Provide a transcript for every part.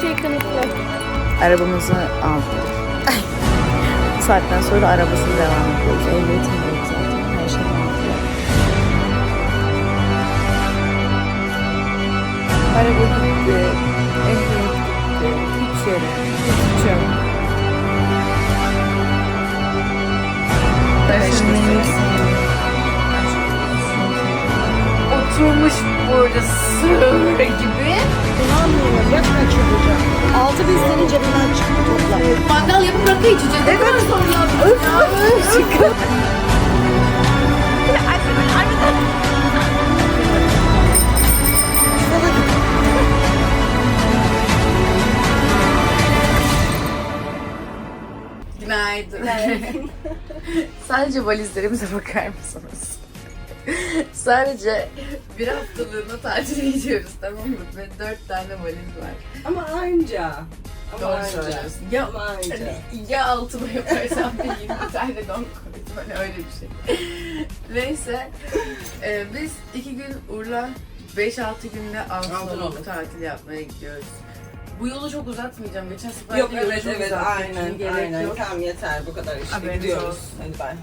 şey kanıtlı. Arabamızı aldık. Bu saatten sonra arabasız devam ediyoruz. Ehliyetim yok zaten. Her şey aldık. Araba gitti. Ehliyet gitti. Hiç yere. Hiç yok. Oturmuş burada sığır gibi. İnanmıyorum. Ya kaç? Altı bin senin cebinden çıktı toplam. Mangal yapıp rakı içeceğiz. Evet. Sonra ya. Günaydın. Sadece valizlerimize bakar mısınız? Sadece bir haftalığına tatile gidiyoruz tamam mı? Ve dört tane valiz var. Ama anca. Ama Doğru anca. söylüyorsun. Ya, Ama anca. hani, ya altıma yaparsam bir 20 tane don koydum. Hani öyle bir şey. Neyse. e, biz iki gün Urla 5-6 günde Altınoluk. tatil yapmaya gidiyoruz. Bu yolu çok uzatmayacağım. Geçen sefer Yok evet evet aynen Gerek aynen. yok. Tamam yeter bu kadar işte Haberiniz gidiyoruz. olsun. Hadi bay.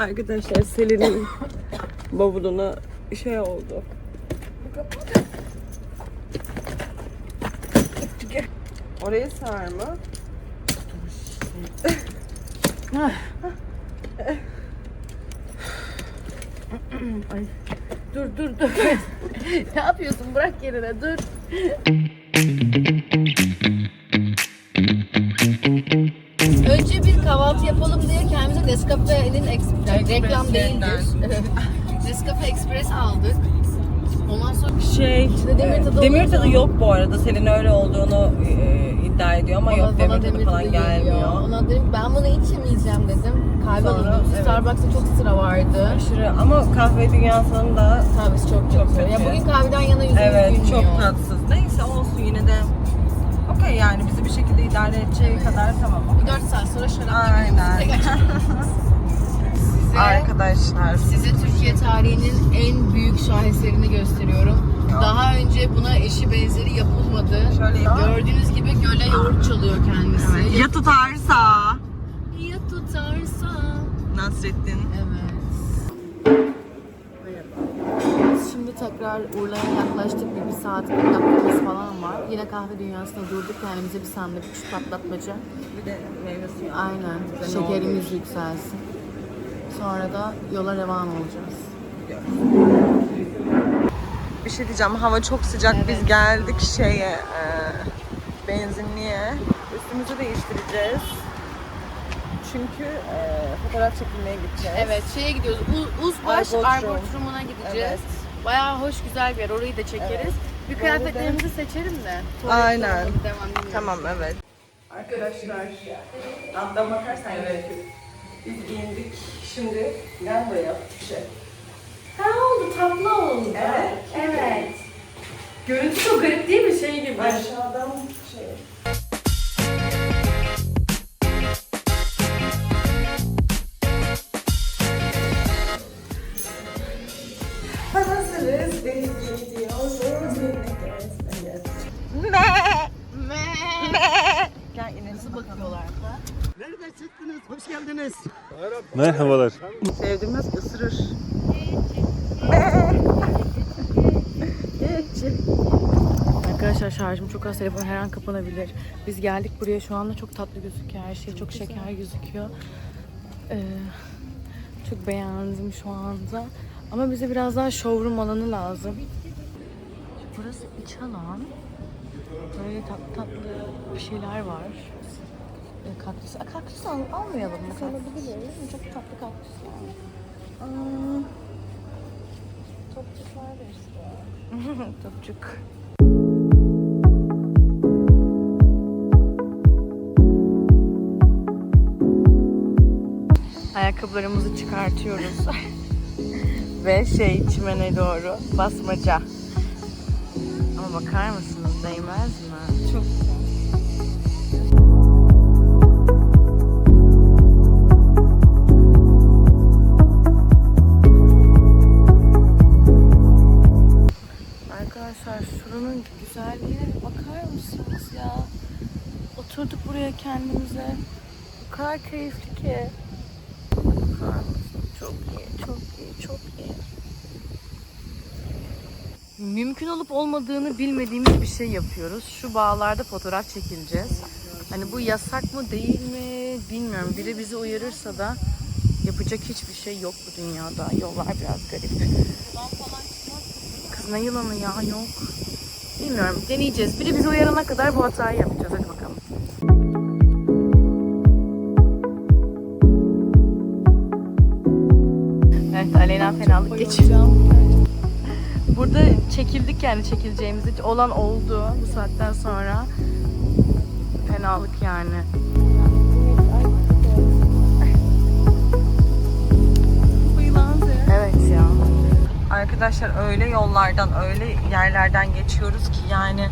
Arkadaşlar Selin'in bavuluna şey oldu. Oraya sarma. Dur dur dur. ne yapıyorsun? Bırak yerine dur. Önce bir kahvaltı yapalım diye Nescafe'nin reklam değildir. Nescafe Express aldık. Ondan sonra Şey, İçinde demir tadı demir olunca- tadı yok bu arada. Selin öyle olduğunu e, iddia ediyor ama yok bana demir tadı falan geliyor. gelmiyor. Ona dedim ben bunu içemeyeceğim dedim. Alalım. evet. Starbucks'ta çok sıra vardı. Aşırı ama kahve dünyasının da Kahvesi çok çok kötü. Ya bugün kahveden yana yüzümüz evet gülmüyor. çok tatsız. Neyse olsun yine de okey yani bizi bir şekilde idare edeceği kadar tamam. Bir 4 saat sonra şarap Aynen. Size, Arkadaşlar size Türkiye tarihinin en büyük şaheserini gösteriyorum. Daha önce buna eşi benzeri yapılmadı. Şöyle. Gördüğünüz gibi göle yoğurt çalıyor kendisi. ya tutarsa Ya tutarsa. Nasrettin. Evet. Tekrar Urla'ya yaklaştık. Bir, bir saat, bir dakikamız falan var. Yine kahve dünyasında durduk. Kendimize bir sandviç patlatmaca. Bir de meyve suyu. Aynen. Ne Şekerimiz yükselsin. Sonra da yola devam olacağız. Bir şey diyeceğim hava çok sıcak biz geldik şeye e, benzinliğe üstümüzü değiştireceğiz çünkü e, fotoğraf çekilmeye gideceğiz. Evet, şeye gidiyoruz. U- Uzbaş Arboretum. Arboretum'una gideceğiz. Evet. Bayağı hoş, güzel bir yer. Orayı da çekeriz. Bir kıyafetlerimizi seçelim de. Aynen. Tamam evet. Arkadaşlar alttan bakarsan evet. Biz giyindik şimdi gel buraya bir şey. Ha oldu, tatlı oldu. Evet. Evet. Görüntü çok garip değil mi? Şey gibi. Aşağıdan Nereden çıktınız? Hoş geldiniz. Merhabalar. Sevdirmez ısırır. Arkadaşlar şarjım çok az. Telefon her an kapanabilir. Biz geldik buraya. Şu anda çok tatlı gözüküyor. Her şey çok şeker gözüküyor. Ee, çok beğendim şu anda. Ama bize biraz daha showroom alanı lazım. Burası iç alan. Böyle tatlı tatlı bir şeyler var. Ee, kaktüs. Aa, kaktüs al, almayalım mı? Kaktüs. Çok tatlı kaktüs var. Aa, Topçuk var işte. Topçuk. Ayakkabılarımızı çıkartıyoruz. Ve şey çimene doğru basmaca. Ama bakar mısınız değmez mi? Çok Arkadaşlar be. Çok iyi, çok iyi, çok iyi. Mümkün olup olmadığını bilmediğimiz bir şey yapıyoruz. Şu bağlarda fotoğraf çekileceğiz. Hani bu yasak mı değil mi bilmiyorum. Biri bizi uyarırsa da yapacak hiçbir şey yok bu dünyada. Yollar biraz garip. Kız ne yılanı ya yok. Bilmiyorum deneyeceğiz. Biri bizi uyarana kadar bu hatayı yapacağız. Hadi bakalım. Fenalık geçiriyor. Burada çekildik yani çekileceğimiz olan oldu bu saatten sonra. Fenalık yani. Evet ya. Arkadaşlar öyle yollardan, öyle yerlerden geçiyoruz ki yani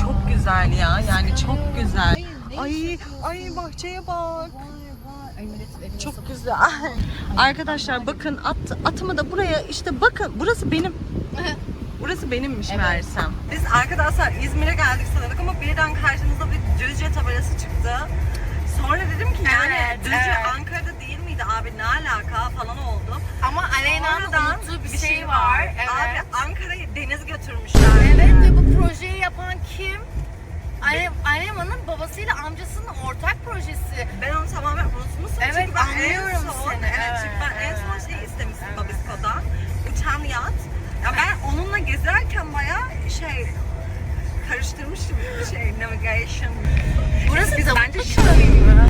çok güzel ya. Yani çok güzel. Ay, ay bahçeye bak. Çok güzel. Arkadaşlar bakın at, atımı da buraya işte bakın burası benim. Burası benimmiş meğersem. Biz arkadaşlar İzmir'e geldik sanıyorduk ama birden karşımıza bir Düzce tabelası çıktı. Sonra dedim ki yani Evet, Düzce evet. Ankara'da değil miydi abi ne alaka falan oldu. Ama Aleyna'nın unuttuğu bir, şey, var. Evet. Abi Ankara'yı deniz Aleman'ın babasıyla amcasının ortak projesi. Ben onu tamamen unutmuşum. Evet, çünkü ben anlıyorum son, seni. Evet, Evet, çünkü ben en son evet, şey istemiştim Babisko'dan. Uçan yat. Ya ben onunla gezerken bayağı şey karıştırmıştım bir şey navigation. Burası Biz bence bence şu- mı?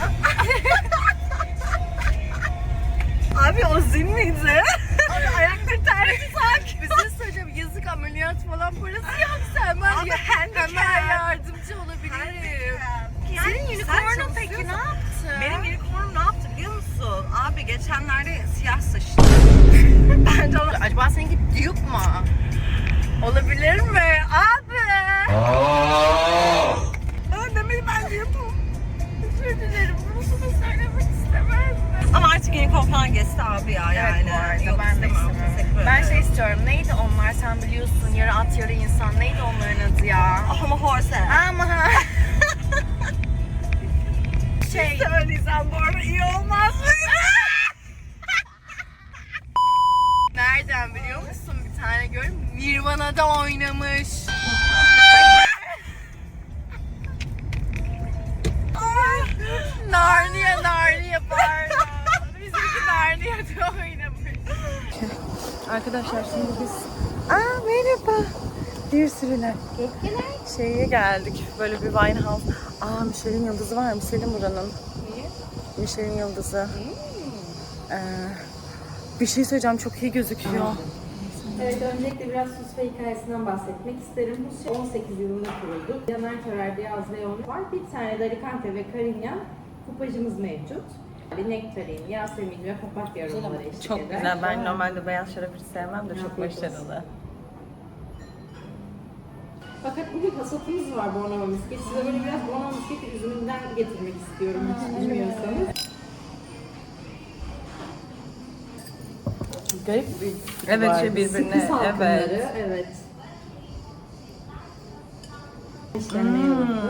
Abi o zil miydi? Abi ayakları tersi sak. Bir şey söyleyeceğim. Yazık ameliyat falan parası yok sen. Ben Abi ya- hemen yardımcı olabilirim. Senin unicornun peki ne yaptı? Benim unicorn ne yaptı biliyor musun? Abi geçenlerde siyah saçlı. Bence ona... Acaba seninki Duke mu? Olabilir mi? Abi. Aa, demeyi ben yapamam. Özür dilerim. Bunu sana söylemek istemezdim. Ama artık unicorn falan geçti abi ya yani. Evet bu arada Yok, ben de istemem. Ben şey istiyorum. Neydi onlar sen biliyorsun. Yarı at yarı insan. Neydi onların adı ya? Ama horse. Ama şey Söylesem bu arada iyi olmaz mıydı? nereden biliyor musun? Bir tane gör. Nirvana'da oynamış. Narnia Narnia pardon. Bizimki Narnia'da oynamış. Arkadaşlar şimdi biz... Aa merhaba. Bir sürüler. Şeye geldik. Böyle bir Winehouse. Aa Michelin yıldızı var. Michelin buranın. Niye? Michelin yıldızı. Ee, bir şey söyleyeceğim. Çok iyi gözüküyor. Evet, öncelikle biraz Sus ve hikayesinden bahsetmek isterim. Bu şey 18 yılında kuruldu. Caner Törer, Beyaz Leon var. Bir tane de Alicante ve Carignan kupajımız mevcut. Bir nektarin, yasemin ve papatya aromaları eşlik Çok eder. güzel. Ben normalde beyaz şarap hiç sevmem de çok başarılı. Fakat bugün hasatımız var Bornova misket. Size böyle biraz Bornova misket üzümünden getirmek istiyorum hiç bilmiyorsanız. Garip bir Evet şey birbirine. Sıkı salkımları, Evet. evet. İşlenme yolunda.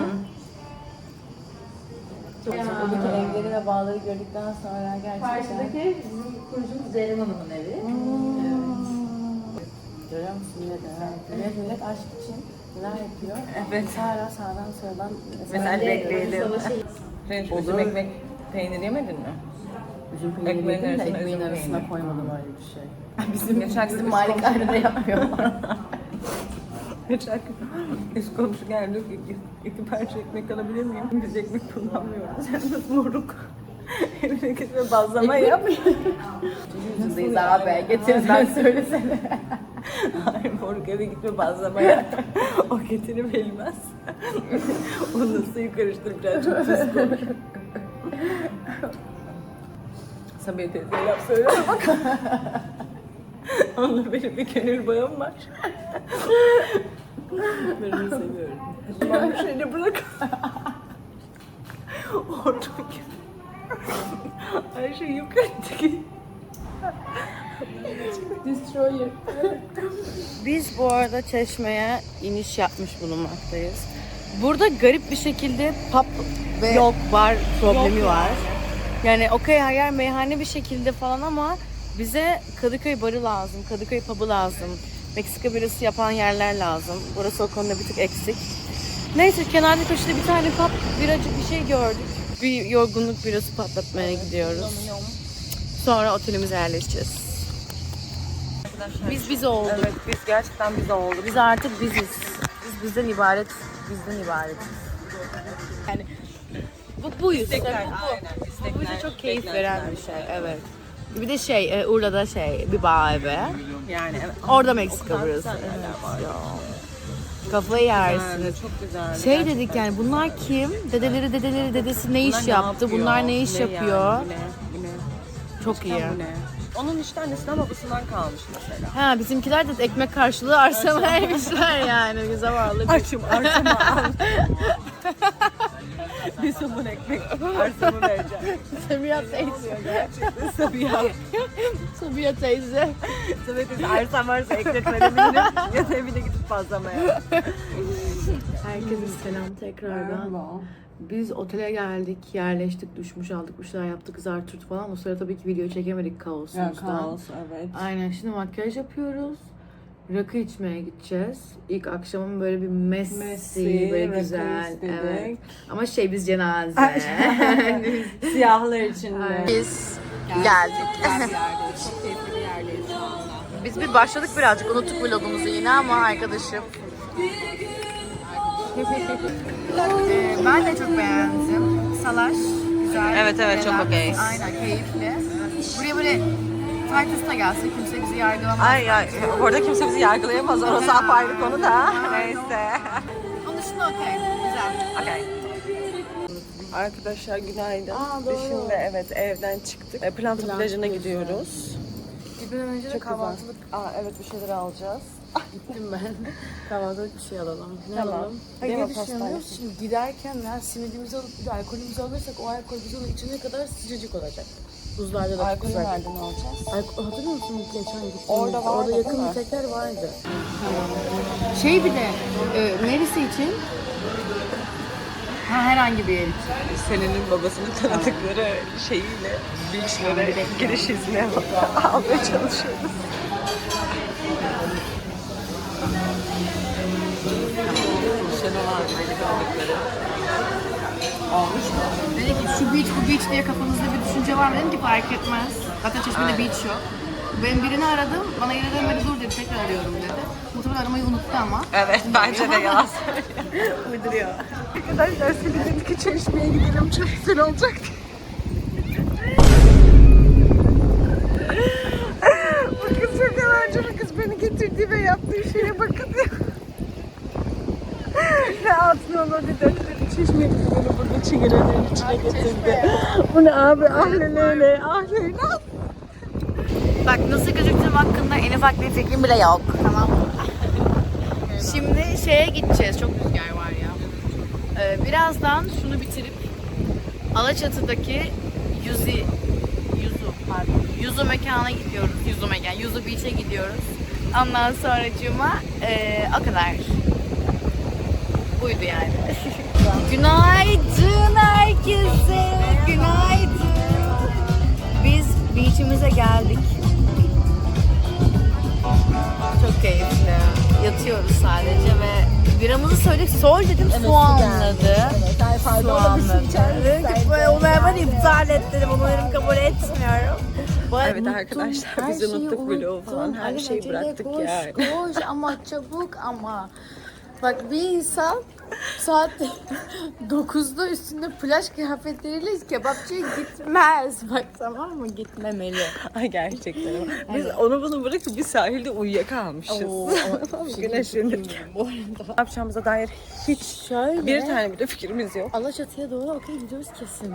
Çok Buradaki evleri ve bağları gördükten sonra gerçekten Karşıdaki bizim kurucumuz Zerrin Hanım'ın evi. görüyor musun millet? Millet, millet aşk için neler yapıyor? Evet. Hala sağdan soldan Mesela bekleyelim. Savaşı Sen şu üzüm ekmek peynir yemedin mi? Üzüm Ekmeğin peyniri yedim de arasına ekmeğin üzüm arasına peyniri. koymadım öyle bir şey. Bizim, Geçen bizim gün malikanede yapmıyorlar. Geçen gün üst komşu geldi. İki, iki parça ekmek alabilir miyim? Biz ekmek kullanmıyoruz. Yalnız moruk. Evine gitme bazlama yap. Yüzündeyiz abi. Getirsen söylesene. Moruk eve gitme bazlama yap. o getirip bilmez. Onunla suyu karıştıracaksın. Çok tuz koy. Sabiha teyze laf söyle bak. Onunla benim bir gönül bağım var. ben onu seviyorum. Ben bir şeyle bırak. Oradaki her şey yok ettik. Destroyer. Biz bu arada çeşmeye iniş yapmış bulunmaktayız. Burada garip bir şekilde pub ve yok bar problemi var. Yani okey her yer meyhane bir şekilde falan ama bize Kadıköy barı lazım, Kadıköy pub'ı lazım. Meksika birası yapan yerler lazım. Burası o konuda bir tık eksik. Neyse kenarda köşede bir tane pub, biracı bir şey gördük. Bir yorgunluk birası patlatmaya gidiyoruz. Sonra otelimize yerleşeceğiz. Biz biz olduk. Evet biz gerçekten biz olduk. Biz artık biziz. Biz bizden ibaret, bizden ibaret. Yani bu buyuz. Bu, bu. Bu bize çok keyif veren bir şey. Evet. Bir de şey, e, Urla'da şey, bir bağ evi. Yani evet. Orada Meksika burası. Evet ya. Kafayı yersin. Yani çok güzel. Şey dedik yani bunlar kim? Dedeleri dedeleri dedesi ne iş yaptı? Bunlar ne iş yapıyor? Yani, bu ne? Bu ne? Çok iyi. Bu ne? Onun işte annesinden babasından kalmış mesela. Ha bizimkiler de ekmek karşılığı arsa vermişler yani. Güzel varlı. Açım arsamı al. bir somun ekmek arsamı vereceğim. Sabiha teyze. Sabiha. Sabiha teyze. Sabiha teyze arsam varsa ekmek verebilirim. ya da evine gidip fazlamaya. Herkese selam tekrardan. Biz otele geldik, yerleştik, düşmüş aldık, bir şeyler yaptık, zartürt falan. O sırada tabii ki video çekemedik kaosumuzdan. evet. Aynen şimdi makyaj yapıyoruz. Rakı içmeye gideceğiz. İlk akşamın böyle bir messy, Messy, böyle güzel. istedik. Evet. Ama şey biz cenaze. Siyahlar içinde. biz geldik. Anda. Biz bir başladık birazcık unuttuk vlogumuzu yine ama arkadaşım. Ee, ben de çok beğendim. Salaş güzel. Evet, evet, çok okey. Aynen keyifli. Buraya böyle Titus'ta gelse kimse bizi yargılamaz. Ay ay orada kimse bizi yargılayamaz. Orası apayrı konu da. Neyse. Onun dışında okey. Güzel. Okay. Arkadaşlar günaydın. Aa, Biz doğru. şimdi evet evden çıktık. E, Planta plajına gidiyoruz. Gitmeden önce de kahvaltılık. Aa evet bir şeyler alacağız. Gittim ben. kahvaltılık bir şey alalım. Ne Tamam. alalım? Hayır mi? ne düşünüyoruz? Şimdi giderken ya simidimizi alıp bir de alkolümüzü alırsak o alkol biz onu içene kadar sıcacık olacak. Buzlarda da Alkolü güzel. nereden alacağız? Alkol, hatırlıyor musun geçen gittiğimizde? Orada vardı, Orada yakın mi? mütekler vardı. Şey bir de e, neresi için? Ha herhangi bir yer için. Selin'in babasının tanıdıkları şeyiyle beachlere giriş izni almaya çalışıyoruz. Dedi ki şu beach bu beach diye kafanızda bir düşünce var mı? Dedim ki fark etmez. Zaten çeşmede beach yok. Ben birini aradım. Bana geri dönmedi dur dedi. Tekrar arıyorum dedi. Muhtemelen aramayı unuttu ama. Evet bence de yalan söylüyor. Uyduruyor. Arkadaşlar Selin'in çeşmeye gidelim çok güzel olacak. bu kız çok yalancı bu kız beni getirdiği ve yaptığı şeye bakın ya. Bir döktü. Çeşmeye gitti beni burada çiğnelerin içine getirdi. Bu ne abi ah Leyla ah Leyla. Bak nasıl gözüktüğüm hakkında en ufak bir fikrim bile yok. Tamam mı? Şimdi şeye gideceğiz. Çok rüzgar var ya. Ee, birazdan şunu bitirip Alaçatı'daki Yuzi Yuzu pardon. Yuzu mekana gidiyoruz. Yuzu mekan. Yuzu Beach'e gidiyoruz. Ondan sonra cuma ee, o kadar. Buydu yani. Günaydın herkese. Günaydın. Biz beach'imize geldik. Çok keyifli. Yatıyoruz sadece ve biramızı söyledik. Sol dedim su anladı. su anladı. Böyle onu hemen iptal et dedim. Onu dedim kabul etmiyorum. Bayağı Evet unuttum. arkadaşlar, Her biz unuttuk vlogu falan, her şeyi bıraktık koş, yani. Koş ama çabuk ama. Bak bir insan saat 9'da üstünde plaj kıyafetleriyle kebapçıya gitmez. Bak tamam mı? Gitmemeli. Ay gerçekten. Biz onu bunu bırakıp bir sahilde uyuyakalmışız. Oo, ama bir şey Güneşlendik. Bu arada. Ne yapacağımıza dair hiç Şöyle. bir tane bile fikrimiz yok. Alaçatı'ya doğru okey gidiyoruz kesin.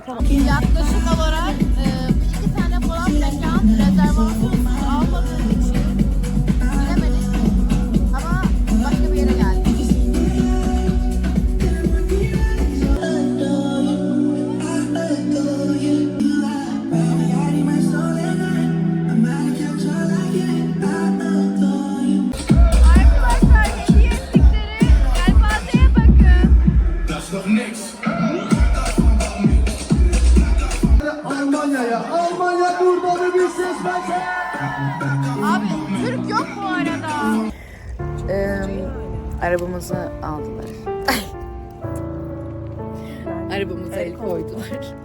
Yaklaşık olarak e, bir iki tane falan mekan rezervasyon da bir ses bence. Ee, arabamızı aldılar. Arabamıza el koydular.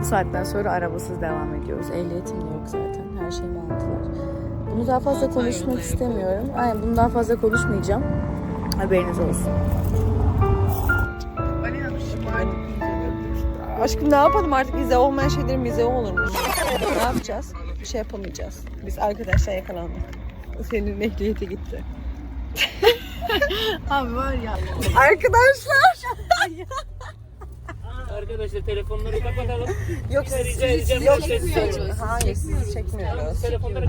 Bu saatten sonra arabasız devam ediyoruz. Ehliyetim de yok zaten. Her şeyimi aldılar. Bunu daha fazla konuşmak istemiyorum. Aynen bunu daha fazla konuşmayacağım. Haberiniz olsun. Aşkım ne yapalım artık vize olmayan şeylerin vize olurmuş. ne yapacağız? Bir şey yapamayacağız. Biz arkadaşlar yakalandık. Senin ehliyeti gitti. Abi var ya. Arkadaşlar. Arkadaşlar telefonları kapatalım. Yok Rica siz, edeceğim. yok Çekmiyoruz. siz, hayır siz çekmiyoruz. Telefonları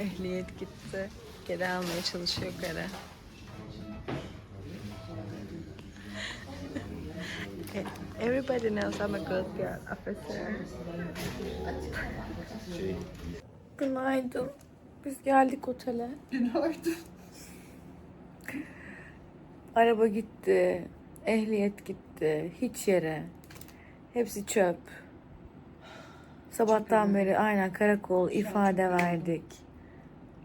Ehliyet gitti. Geri almaya çalışıyor kare. Everybody knows I'm a good girl officer. Günaydın. Biz geldik otele. Günaydın. Araba gitti. Ehliyet gitti. Hiç yere. Hepsi çöp. Sabahtan beri aynen karakol ifade verdik.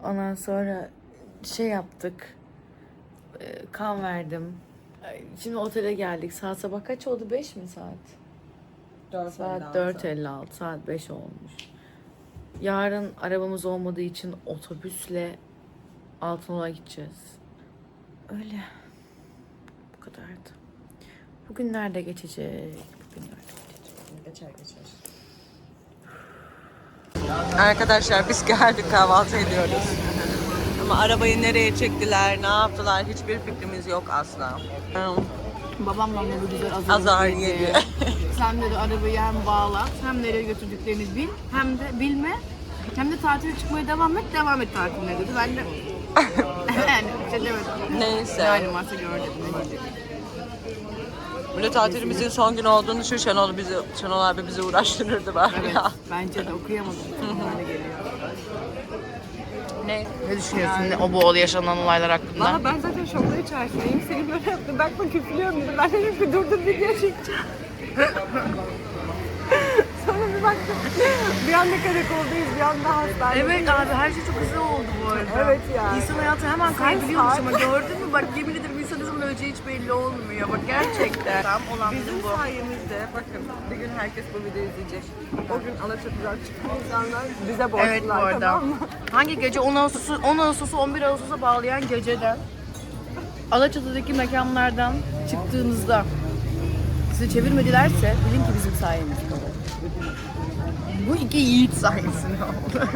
Ondan sonra şey yaptık. Ee, Kan verdim. Şimdi otele geldik. Saat sabah kaç oldu? 5 mi saat? Saat 4.56, saat 5 olmuş. Yarın arabamız olmadığı için otobüsle Altınoluk'a gideceğiz. Öyle. Bu kadardı. Bugün nerede geçecek? Bugün nerede geçecek? Geçer geçer. Arkadaşlar biz geldik kahvaltı ediyoruz. Ama arabayı nereye çektiler, ne yaptılar hiçbir fikrimiz yok asla. Babam bana bu güzel azar, Azar yedi. yedi. Sen dedi arabayı hem bağla hem nereye götürdüklerini bil hem de bilme hem de tatile çıkmaya devam et devam et tatiline dedi. Ben de yani bir şey demedim. Neyse. Yani varsa gör dedim. ne diyecek. Böyle tatilimizin son günü olduğunu düşün Şenol bizi Şenol abi bizi uğraştırırdı bari Evet, ya. bence de okuyamadım. Bana geliyor. Ne? Ne düşünüyorsun ne, o bu yaşanan olaylar hakkında? Valla ben zaten şoklar içerisindeyim. Seni böyle küfürüyorum dedi. Ben dedim ki dur dur video çekeceğim. Baktım. Bir anda karakoldayız, bir anda hastanede. Evet abi her şey çok hızlı oldu bu arada. Evet ya. İnsan hayatı hemen kaybediyormuş ama gördün mü bak yemin ederim insan zaman öleceği hiç belli olmuyor. Bak gerçekten. Tam olan Bizim bizim bu. sayemizde bakın bir gün herkes bu videoyu izleyecek. O gün Alaçatı'dan çıkan insanlar bize borçlular Evet bu arada. tamam mı? Hangi gece 10 Ağustos'u 10 Ağustos'u 11 Ağustos'a bağlayan geceden Alaçatı'daki mekanlardan çıktığınızda sizi çevirmedilerse bilin ki bizim sayemizde. Bu iki yiğit sayesinde oldu.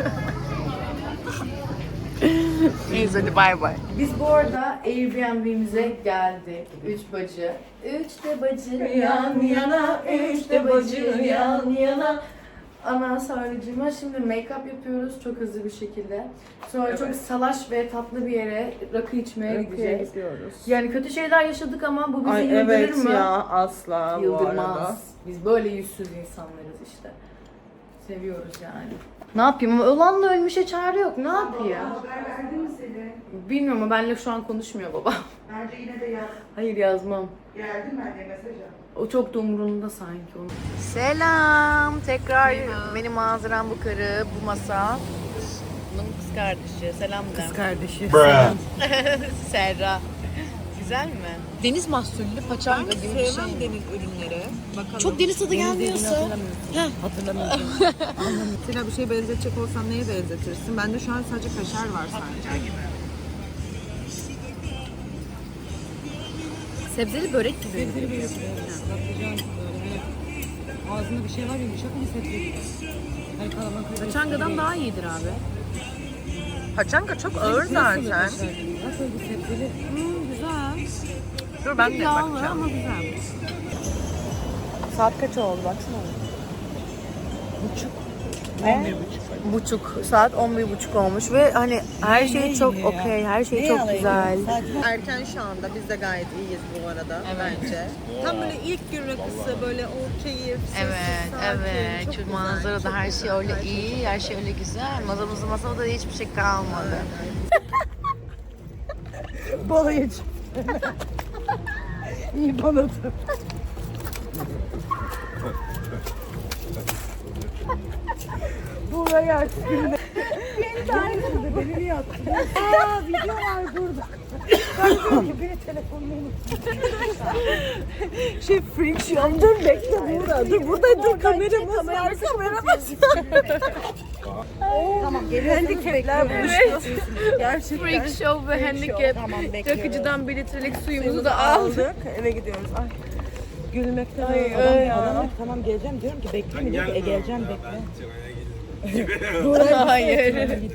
Neyse hadi bay bay. Biz bu arada Airbnb'mize geldik. Üç bacı. Üç de bacı yan yana, üç de bacı yan yana. Ana sarıcıma şimdi make-up yapıyoruz çok hızlı bir şekilde. Sonra çok salaş ve tatlı bir yere rakı içmeye gideceğiz. Yani kötü şeyler yaşadık ama bu bizi Ay yıldırır evet mı? ya asla bu arada. Yıldırmaz. Biz böyle yüzsüz insanlarız işte. Seviyoruz yani. Ne yapayım ama da ölmüşe çare yok. Ne yapayım? Haber verdi mi seni? Bilmiyorum ama benimle şu an konuşmuyor baba. Bence yine de yaz. Hayır yazmam. Geldim ben de mesaj at. O çok da umurunda sanki onun. Selam. Tekrar benim manzaram bu karı, bu masa. Bunun kız kardeşi. Selam. Kız Kardeşi. Serra. Güzel mi? Deniz mahsullü paçanga gibi bir şey. Sevmem deniz ürünleri. Bakalım. Çok deniz tadı gelmiyorsa. Hatırlamıyorum. Mesela bir şey benzetecek olsan neye benzetirsin? Bende şu an sadece kaşar var sadece. Sebzeli börek gibi. Sebzeli böyle patlıcan böyle ağzında bir şey var yumuşak ama sebze gibi. Hani Paçangadan daha iyidir abi. Paçanga çok ağır zaten. Bak öyle sebzeli. Hmm. Dur ben de Yağlı bakacağım. ama güzel. Saat kaç oldu baksana. Buçuk. Buçuk. Saat 11 buçuk olmuş ve hani her şey çok okey, her şey çok güzel. Erken şu anda biz de gayet iyiyiz bu arada bence. Tam böyle ilk gün rakısı böyle o keyif, sessiz, Evet, sakin, evet. çok güzel, manzarada çok her güzel, şey öyle gerçekten. iyi, her şey öyle güzel. Masamızda masada da hiçbir şey kalmadı. Balayı İyi bana da. Buraya açtım. Beni de aynısıdır. Beni niye attın? Aa video var burada. Şey friction dur bekle burada. Dur burada dur kameramız var. Kameramız Tamam geliyorsunuz bekliyoruz. Gerçekten. Freak show ve handicap. Yakıcıdan bir litrelik suyumuzu da aldık. Eve gidiyoruz. Ay. Gülmekten Ay, Adam tamam geleceğim diyorum ki bekle mi diyor ki e geleceğim bekle. Hayır.